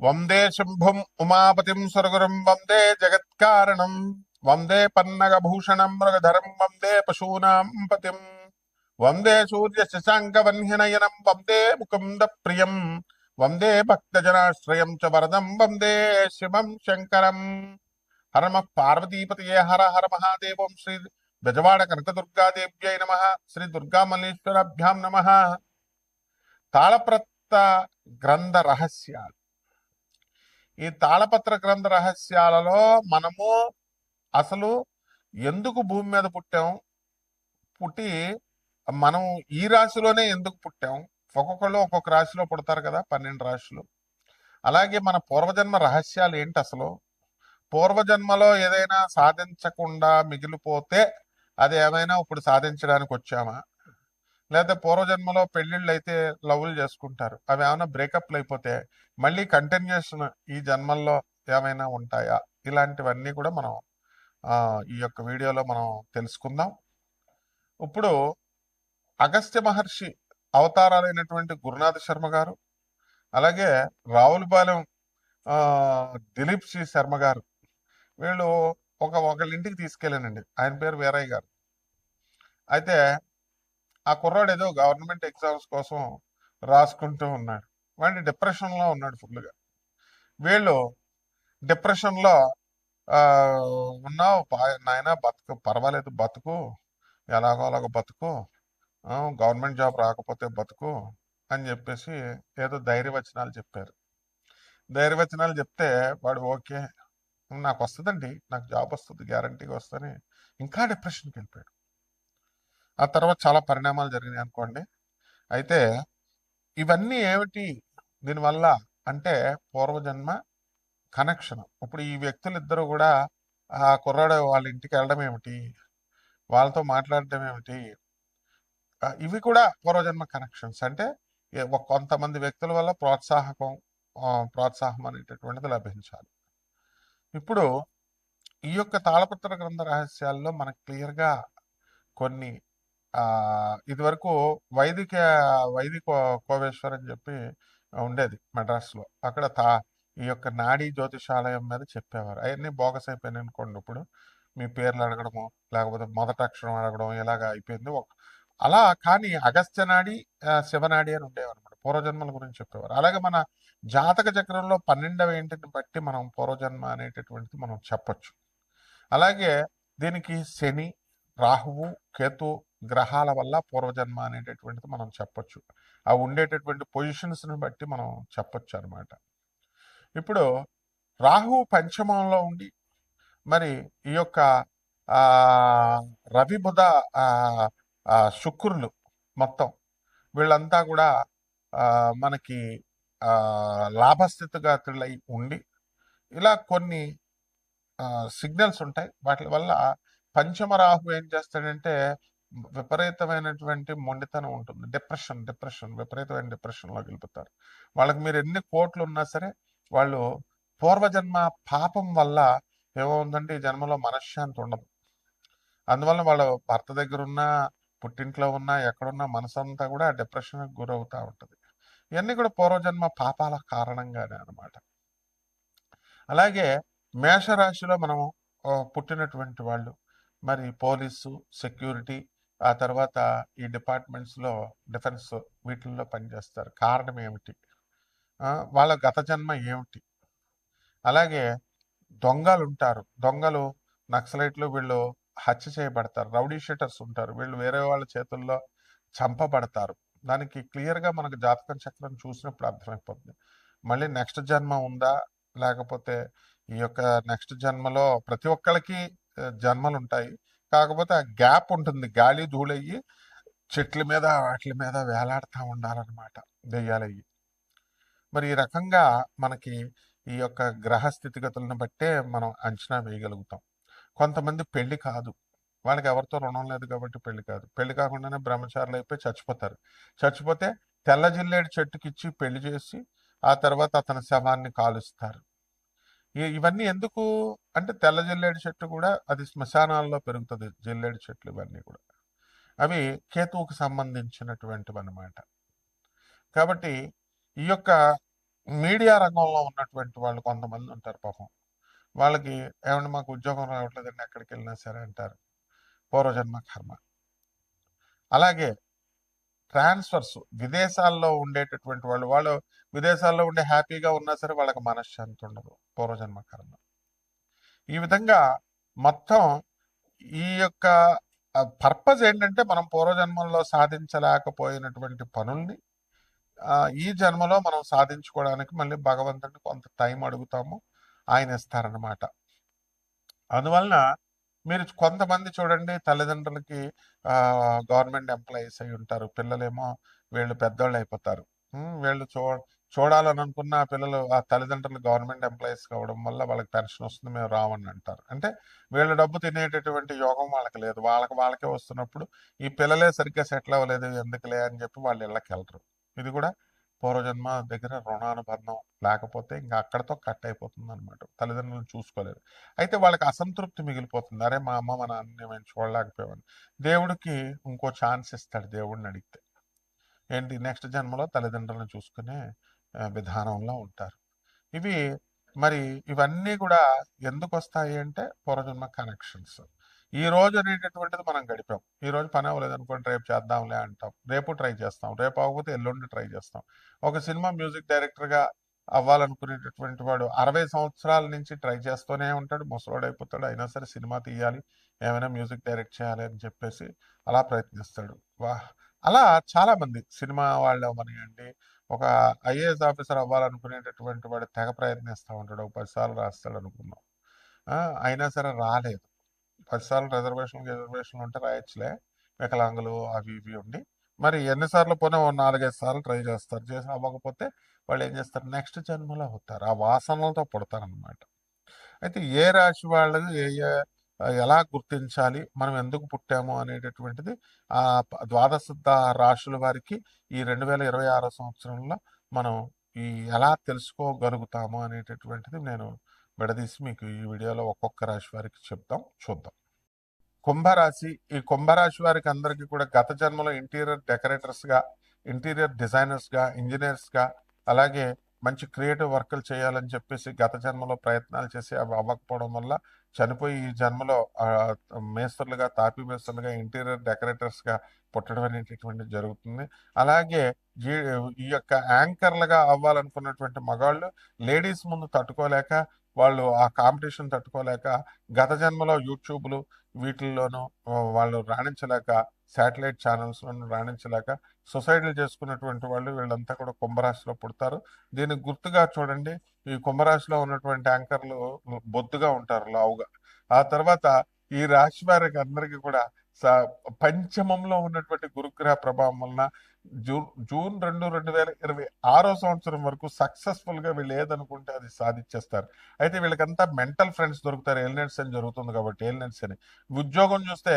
వందే శంభుం ఉమాపతిం సురగురం వందే జగత్కారణం వందే పన్నగభూషణం మృగధరం వందే పశూనాం పతిం వందే సూర్య శశాంక వన్యనయనం వందే ముకుంద ప్రియం వందే భక్తజనాశ్రయం చ వరదం వందే శివం శంకరం. హరమ పార్వతీపతయే హర హర మహాదేవం శ్రీ బెజవాడ కనకదుర్గాదేవ్యై నమ శ్రీ దుర్గామల్లేశ్వరాభ్యాం నమ. తాళప్రత్త గ్రంథ రహస్యాలు. ఈ తాళపత్ర గ్రంథ రహస్యాలలో మనము అసలు ఎందుకు భూమి మీద పుట్టాం? పుట్టి మనం ఈ రాశిలోనే ఎందుకు పుట్టాం? ఒక్కొక్కళ్ళు ఒక్కొక్క రాశిలో పుడతారు కదా పన్నెండు రాశులు. అలాగే మన పూర్వజన్మ రహస్యాలు ఏంటి అసలు? పూర్వజన్మలో ఏదైనా సాధించకుండా మిగిలిపోతే అది ఏమైనా ఇప్పుడు సాధించడానికి వచ్చామా? లేదా పూర్వజన్మలో పెళ్ళిళ్ళు అయితే లవ్లు చేసుకుంటారు. అవి ఏమైనా బ్రేకప్లు అయిపోతే మళ్ళీ కంటిన్యూషన్ ఈ జన్మల్లో ఏమైనా ఉంటాయా? ఇలాంటివన్నీ కూడా మనం ఈ యొక్క వీడియోలో మనం తెలుసుకుందాం. ఇప్పుడు అగస్త్య మహర్షి అవతారాలైనటువంటి గురునాథ శర్మ గారు అలాగే రావులపాలెం దిలీప్ శ్రీ శర్మ గారు వీళ్ళు ఒక ఒకళ్ళ ఇంటికి తీసుకెళ్ళానండి ఆయన పేరు వీరయ్య గారు. అయితే ఆ కుర్రాడు ఏదో గవర్నమెంట్ ఎగ్జామ్స్ కోసం రాసుకుంటూ ఉన్నాడు. వాడి డిప్రెషన్లో ఉన్నాడు ఫుల్గా వీళ్ళు డిప్రెషన్లో ఉన్నావు నాయన నాయనా బతుకు పర్వాలేదు బతుకు ఎలాగో అలాగో బతుకు గవర్నమెంట్ జాబ్ రాకపోతే బతుకు అని చెప్పేసి ఏదో ధైర్యవచనాలు చెప్పారు. ధైర్యవచనాలు చెప్తే వాడు ఓకే నాకు వస్తుందండి నాకు జాబ్ వస్తుంది గ్యారంటీగా వస్తుంది ఇంకా డిప్రెషన్కి వెళ్ళిపోయాడు. ఆ తర్వాత చాలా పరిణామాలు జరిగినాయి అనుకోండి. అయితే ఇవన్నీ ఏమిటి? దీనివల్ల అంటే పూర్వజన్మ కనెక్షన్. ఇప్పుడు ఈ వ్యక్తులు ఇద్దరు కూడా ఆ కుర్రాడు వాళ్ళ ఇంటికి వెళ్ళడం ఏమిటి? వాళ్ళతో మాట్లాడటం ఏమిటి? ఇవి కూడా పూర్వజన్మ కనెక్షన్స్. అంటే కొంతమంది వ్యక్తుల వల్ల ప్రోత్సాహకం ప్రోత్సాహం అనేటటువంటిది లభించాలి. ఇప్పుడు ఈ యొక్క తాళపత్ర గ్రంథ రహస్యాల్లో మనకు క్లియర్గా కొన్ని ఇదివరకు వైదిక వైదిక కోవేశ్వర్ అని చెప్పి ఉండేది మెడ్రాస్లో అక్కడ తా ఈ యొక్క నాడీ జ్యోతిషాలయం మీద చెప్పేవారు. అవన్నీ బోగస్ అయిపోయినాయి అనుకోండి ఇప్పుడు. మీ పేర్లు అడగడము లేకపోతే మొదట అక్షరం అడగడం ఇలాగ అయిపోయింది. ఒక అలా కానీ అగస్త్య నాడి శివనాడి అని ఉండేవారు అనమాట పూర్వజన్మల గురించి చెప్పేవారు. అలాగే మన జాతక చక్రంలో పన్నెండవ ఇంటిని బట్టి మనం పూర్వజన్మ అనేటటువంటిది మనం చెప్పొచ్చు. అలాగే దీనికి శని రాహువు కేతు గ్రహాల వల్ల పూర్వజన్మ అనేటటువంటిది మనం చెప్పొచ్చు. ఆ ఉండేటటువంటి పొజిషన్స్ని బట్టి మనం చెప్పొచ్చు అనమాట ఇప్పుడు రాహు పంచమంలో ఉండి మరి ఈ యొక్క ఆ రవి బుధ శుక్రులు మొత్తం వీళ్ళంతా కూడా మనకి ఆ, లాభస్థితిగతులై ఉండి ఇలా కొన్ని సిగ్నల్స్ ఉంటాయి. వాటి వల్ల పంచమ రాహు ఏం చేస్తాడంటే విపరీతమైనటువంటి మొండితనం ఉంటుంది. డిప్రెషన్ డిప్రెషన్ విపరీతమైన డిప్రెషన్లోకి వెళ్ళిపోతారు. వాళ్ళకి మీరు ఎన్ని కోట్లు ఉన్నా సరే వాళ్ళు పూర్వజన్మ పాపం వల్ల ఏమవుందంటే ఈ జన్మలో మనశ్శాంతి ఉండదు. అందువల్ల వాళ్ళ భర్త దగ్గర ఉన్నా పుట్టింట్లో ఉన్నా ఎక్కడున్నా మనసంతా కూడా డిప్రెషన్కి గురవుతూ ఉంటుంది. ఇవన్నీ కూడా పూర్వజన్మ పాపాల కారణంగానే అనమాట అలాగే మేషరాశిలో మనం పుట్టినటువంటి వాళ్ళు మరి పోలీసు సెక్యూరిటీ ఆ తర్వాత ఈ డిపార్ట్మెంట్స్లో డిఫెన్స్ వీటిల్లో పనిచేస్తారు. కారణం ఏమిటి? వాళ్ళ గత జన్మ ఏమిటి? అలాగే దొంగలు ఉంటారు దొంగలు నక్సలైట్లు వీళ్ళు హత్య చేయబడతారు. రౌడీ షీటర్స్ ఉంటారు. వీళ్ళు వేరే వాళ్ళ చేతుల్లో చంపబడతారు. దానికి క్లియర్గా మనకు జాతకం చక్రం చూసినప్పుడు అర్థమైపోతుంది మళ్ళీ నెక్స్ట్ జన్మ ఉందా? లేకపోతే ఈ యొక్క నెక్స్ట్ జన్మలో ప్రతి ఒక్కరికి జన్మలు ఉంటాయి కాకపోతే ఆ గ్యాప్ ఉంటుంది. గాలి ధూళయ్యి చెట్ల మీద వాటి మీద వేలాడుతూ ఉండాలన్నమాట దెయ్యాలయ్యి. మరి ఈ రకంగా మనకి ఈ యొక్క గ్రహ స్థితిగతులను బట్టే మనం అంచనా వేయగలుగుతాం. కొంతమంది పెళ్ళి కాదు. వాళ్ళకి ఎవరితో రుణం లేదు కాబట్టి పెళ్ళి కాదు. పెళ్ళి కాకుండానే బ్రహ్మచారులు అయిపోయి చచ్చిపోతారు. చచ్చిపోతే తెల్ల జిల్లేడు చెట్టుకిచ్చి పెళ్ళి చేసి ఆ తర్వాత అతని శవాన్ని కాలుస్తారు. ఇవన్నీ ఎందుకు? అంటే తెల్ల జిల్లేడు చెట్టు కూడా అది శ్మశానాల్లో పెరుగుతుంది జిల్లేడు చెట్లు ఇవన్నీ కూడా. అవి కేతువుకు సంబంధించినటువంటివి అన్నమాట కాబట్టి ఈ యొక్క మీడియా రంగంలో ఉన్నటువంటి వాళ్ళు కొంతమంది ఉంటారు పాపం. వాళ్ళకి ఏమన్నా మాకు ఉద్యోగం రావట్లేదండి ఎక్కడికి వెళ్ళినా సరే అంటారు. పూర్వజన్మ కర్మ. అలాగే ట్రాన్స్ఫర్స్ విదేశాల్లో ఉండేటటువంటి వాళ్ళు వాళ్ళు విదేశాల్లో ఉండే హ్యాపీగా ఉన్నా సరే వాళ్ళకి మనశ్శాంతి ఉండదు పూర్వజన్మ కర్మ ఈ విధంగా మొత్తం ఈ యొక్క పర్పస్ ఏంటంటే మనం పూర్వజన్మల్లో సాధించలేకపోయినటువంటి పనుల్ని ఈ జన్మలో మనం సాధించుకోవడానికి మళ్ళీ భగవంతుడిని కొంత టైం అడుగుతాము ఆయన ఇస్తారనమాట అందువలన మీరు కొంతమంది చూడండి తల్లిదండ్రులకి గవర్నమెంట్ ఎంప్లాయీస్ అయి ఉంటారు. పిల్లలేమో వీళ్ళు పెద్దోళ్ళు అయిపోతారు. వీళ్ళు చూ చూడాలని అనుకున్న పిల్లలు ఆ తల్లిదండ్రులు గవర్నమెంట్ ఎంప్లాయీస్ కావడం వల్ల వాళ్ళకి పెన్షన్ వస్తుంది మేము రావని అంటారు. అంటే వీళ్ళ డబ్బు తినేటటువంటి యోగం వాళ్ళకి లేదు. వాళ్ళకి వాళ్ళకే వస్తున్నప్పుడు ఈ పిల్లలే సరిగ్గా సెటిల్ అవ్వలేదు ఎందుకులే అని చెప్పి వాళ్ళు ఇళ్ళకి వెళ్ళరు ఇది కూడా పూర్వజన్మ దగ్గర రుణానుబంధం లేకపోతే ఇంకా అక్కడతో కట్ అయిపోతుంది అనమాట తల్లిదండ్రులను చూసుకోలేరు అయితే వాళ్ళకి అసంతృప్తి మిగిలిపోతుంది. అరే మా అమ్మ మా నాన్న మేము చూడలేకపోయామని. దేవుడికి ఇంకో ఛాన్స్ ఇస్తాడు దేవుడిని అడిగితే. ఏంటి? నెక్స్ట్ జన్మలో తల్లిదండ్రులను చూసుకునే విధానంలో ఉంటారు. ఇవి మరి ఇవన్నీ కూడా ఎందుకు వస్తాయి అంటే పూర్వజన్మ కనెక్షన్స్. ఈ రోజు అనేటటువంటిది మనం గడిపాం. ఈ రోజు పని అవ్వలేదు అనుకోండి రేపు చేద్దాంలే అంటాం. రేపు ట్రై చేస్తాం. రేపు అవ్వకపోతే ఎల్లుండి ట్రై చేస్తాం. ఒక సినిమా మ్యూజిక్ డైరెక్టర్గా అవ్వాలనుకునేటటువంటి వాడు అరవై సంవత్సరాల నుంచి ట్రై చేస్తూనే ఉంటాడు. ముసలోడు అయిపోతాడు అయినా సరే సినిమా తీయాలి. ఏమైనా మ్యూజిక్ డైరెక్ట్ చేయాలి అని చెప్పేసి అలా ప్రయత్నిస్తాడు. వా అలా చాలామంది సినిమా వాళ్ళు అవ్వనివ్వండి ఒక ఐఏఎస్ ఆఫీసర్ అవ్వాలనుకునేటటువంటి వాడు తెగ ప్రయత్నిస్తూ ఉంటాడు. ఒక పదిసార్లు రాస్తాడు అనుకున్నాం అయినా సరే రాలేదు. పదిసార్లు రిజర్వేషన్ రిజర్వేషన్ ఉంటే రాయొచ్చులే. వికలాంగులు అవి ఇవి ఉండి. మరి ఎన్నిసార్లు పోనీ ఓ నాలుగైదు సార్లు ట్రై చేస్తారు. చేసి అవ్వకపోతే వాళ్ళు ఏం చేస్తారు? నెక్స్ట్ జన్మలో అవుతారు. ఆ వాసనలతో పుడతారనమాట అయితే ఏ రాశి వాళ్ళు ఏ ఏ ఎలా గుర్తించాలి? మనం ఎందుకు పుట్టాము అనేటటువంటిది ఆ ద్వాదశ రాశుల వారికి ఈ రెండు వేల ఇరవై ఆరో సంవత్సరంలో మనం ఈ ఎలా తెలుసుకోగలుగుతాము అనేటటువంటిది నేను విడదీసి మీకు ఈ వీడియోలో ఒక్కొక్క రాశి వారికి చెప్తాం చూద్దాం. కుంభరాశి ఈ కుంభరాశి వారికి అందరికీ కూడా గత జన్మలో ఇంటీరియర్ డెకరేటర్స్గా ఇంటీరియర్ డిజైనర్స్గా ఇంజనీర్స్గా అలాగే మంచి క్రియేటివ్ వర్కులు చేయాలని చెప్పేసి గత జన్మలో ప్రయత్నాలు చేసి అవి అవ్వకపోవడం వల్ల చనిపోయి ఈ జన్మలో ఆ, మేస్త్రులుగా తాపీ మేస్త్రులుగా ఇంటీరియర్ డెకరేటర్స్గా పుట్టడం అనేటటువంటి జరుగుతుంది. అలాగే ఈ ఈ యొక్క యాంకర్లుగా అవ్వాలనుకున్నటువంటి మగాళ్ళు లేడీస్ ముందు తట్టుకోలేక వాళ్ళు ఆ కాంపిటీషన్ తట్టుకోలేక గత జన్మలో యూట్యూబ్లు వీటిల్లోనూ వాళ్ళు రాణించలేక శాటిలైట్ ఛానల్స్లోనూ రాణించలేక సొసైటీలు చేసుకున్నటువంటి వాళ్ళు వీళ్ళంతా కూడా కుంభరాశిలో పుడతారు. దీనికి గుర్తుగా చూడండి ఈ కుంభరాశిలో ఉన్నటువంటి యాంకర్లు బొద్దుగా ఉంటారు లావుగా. ఆ తర్వాత ఈ రాశి వారికి అందరికీ కూడా పంచమంలో ఉన్నటువంటి గురుగ్రహ ప్రభావం వలన జూన్ జూన్ రెండు రెండు వేల ఇరవై ఆరో సంవత్సరం వరకు సక్సెస్ఫుల్గా వీళ్ళు ఏదనుకుంటే అది సాధించేస్తారు అయితే వీళ్ళకంతా మెంటల్ ఫ్రెండ్స్ దొరుకుతారు. ఎల్నెట్స్ అని జరుగుతుంది కాబట్టి ఎల్నెట్స్ అని. ఉద్యోగం చూస్తే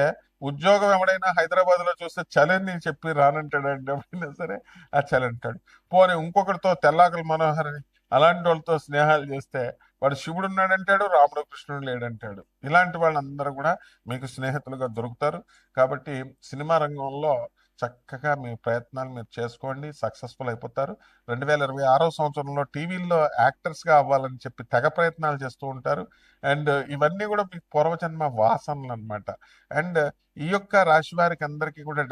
ఉద్యోగం ఎవడైనా హైదరాబాద్లో చూస్తే చలని చెప్పి రానంటాడు ఎవరైనా సరే ఆ చలి అంటాడు. పోనీ ఇంకొకరితో తెల్లాకల మనోహర్ అని అలాంటి వాళ్ళతో స్నేహాలు చేస్తే వాడు శివుడు ఉన్నాడంటాడు రాముడు కృష్ణుడు లేడంటాడు. ఇలాంటి వాళ్ళందరూ కూడా మీకు స్నేహితులుగా దొరుకుతారు. కాబట్టి సినిమా రంగంలో చక్కగా మీ ప్రయత్నాలు మీరు చేసుకోండి సక్సెస్ఫుల్ అయిపోతారు. రెండు వేల ఇరవై ఆరో సంవత్సరంలో టీవీల్లో యాక్టర్స్గా అవ్వాలని చెప్పి తెగ ప్రయత్నాలు చేస్తూ ఉంటారు. అండ్ ఇవన్నీ కూడా మీకు పూర్వజన్మ వాసనలు అనమాట అండ్ ఈ యొక్క రాశి వారికి అందరికీ కూడా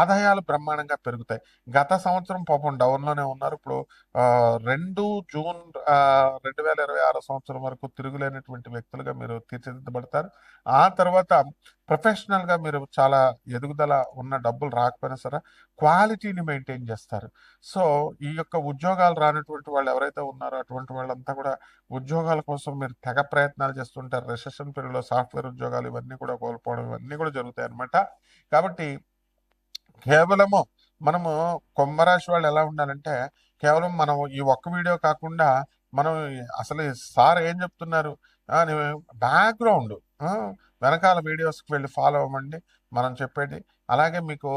ఆదాయాలు బ్రహ్మాండంగా పెరుగుతాయి. గత సంవత్సరం పాపం డౌన్లోనే ఉన్నారు. ఇప్పుడు రెండు జూన్ రెండు వేల ఇరవై ఆరో సంవత్సరం వరకు తిరుగులేనటువంటి వ్యక్తులుగా మీరు తీర్చిదిద్దబడతారు. ఆ తర్వాత ప్రొఫెషనల్గా మీరు చాలా ఎదుగుదల ఉన్న డబ్బులు రాకపోయినా సరే క్వాలిటీని మెయింటైన్ చేస్తారు. సో ఈ యొక్క ఉద్యోగాలు రానటువంటి వాళ్ళు ఎవరైతే ఉన్నారో అటువంటి వాళ్ళంతా కూడా ఉద్యోగాల కోసం మీరు తెగ ప్రయత్నం ప్రయత్నాలు చేస్తుంటారు. రిసెషన్ పీరియడ్లో సాఫ్ట్వేర్ ఉద్యోగాలు ఇవన్నీ కూడా కోల్పోవడం ఇవన్నీ కూడా జరుగుతాయి అనమాట కాబట్టి కేవలము మనము కుంభరాశి వాళ్ళు ఎలా ఉండాలంటే కేవలం మనం ఈ ఒక్క వీడియో కాకుండా మనం అసలు సార్ ఏం చెప్తున్నారు? బ్యాక్గ్రౌండ్ వెనకాల వీడియోస్కి వెళ్ళి ఫాలో అవ్వండి. మనం చెప్పేది అలాగే మీకు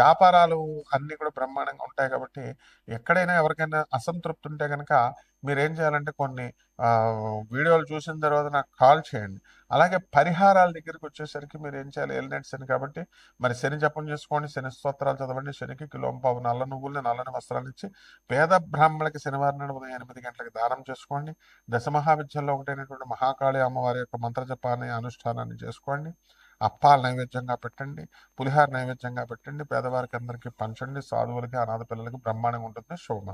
వ్యాపారాలు అన్ని కూడా బ్రహ్మాండంగా ఉంటాయి కాబట్టి ఎక్కడైనా ఎవరికైనా అసంతృప్తి ఉంటే కనుక మీరేం చేయాలంటే కొన్ని వీడియోలు చూసిన తర్వాత నాకు కాల్ చేయండి. అలాగే పరిహారాల దగ్గరికి వచ్చేసరికి మీరు ఏం చేయాలి? ఎల్నెట్ శని కాబట్టి మరి శని జపం చేసుకోండి శని స్తోత్రాలు చదవండి శనికి కిలోంపావు నల్ల నువ్వుల్ని నల్లని వస్త్రాలు ఇచ్చి పేద బ్రాహ్మణులకి శనివారం నాడు ఉదయం ఎనిమిది గంటలకు దానం చేసుకోండి. దశమహావిద్యల్లో ఒకటైనటువంటి మహాకాళి అమ్మవారి యొక్క మంత్ర జపాన్ని అనుష్ఠానాన్ని చేసుకోండి. అప్పాలు నైవేద్యంగా పెట్టండి పులిహార నైవేద్యంగా పెట్టండి పేదవారికి అందరికీ పంచండి సాధువులకి అనాథ పిల్లలకి బ్రహ్మాండంగా ఉంటుంది శుభం